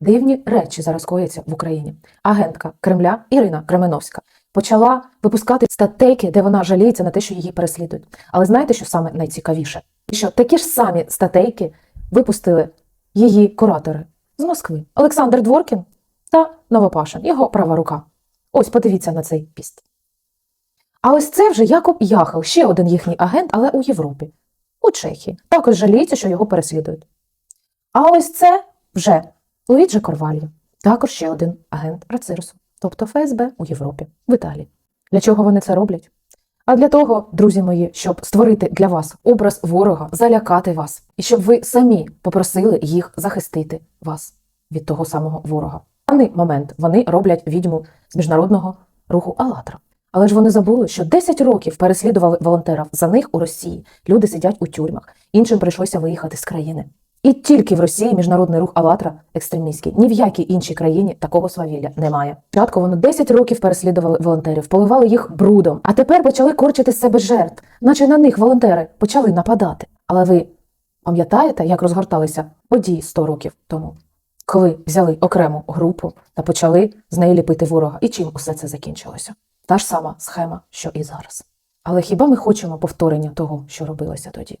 Дивні речі зараз кояться в Україні. Агентка Кремля Ірина Кременовська почала випускати статейки, де вона жаліється на те, що її переслідують. Але знаєте, що саме найцікавіше? Що такі ж самі статейки випустили її куратори з Москви Олександр Дворкін та Новопашин, його права рука. Ось подивіться на цей піст. А ось це вже Якоб Яхел, ще один їхній агент, але у Європі, у Чехії. Також жаліється, що його переслідують. А ось це вже Луїджі Корвальо, також ще один агент Рацирусу, тобто ФСБ у Європі, в Італії. Для чого вони це роблять? А для того, друзі мої, щоб створити для вас образ ворога, залякати вас, і щоб ви самі попросили їх захистити вас від того самого ворога. В даний момент вони роблять відьму з міжнародного руху «АЛЛАТРА». Але ж вони забули, що 10 років переслідували волонтерів. За них у Росії люди сидять у тюрмах, іншим прийшлося виїхати з країни. І тільки в Росії міжнародний рух «АЛЛАТРА» екстремістський. Ні в якій іншій країні такого свавілля немає. Спочатку вони 10 років переслідували волонтерів, поливали їх брудом, а тепер почали корчити з себе жертв, наче на них волонтери почали нападати. Але ви пам'ятаєте, як розгорталися події 100 років тому, коли взяли окрему групу та почали з неї ліпити ворога? І чим усе це закінчилося? Та ж сама схема, що і зараз. Але хіба ми хочемо повторення того, що робилося тоді?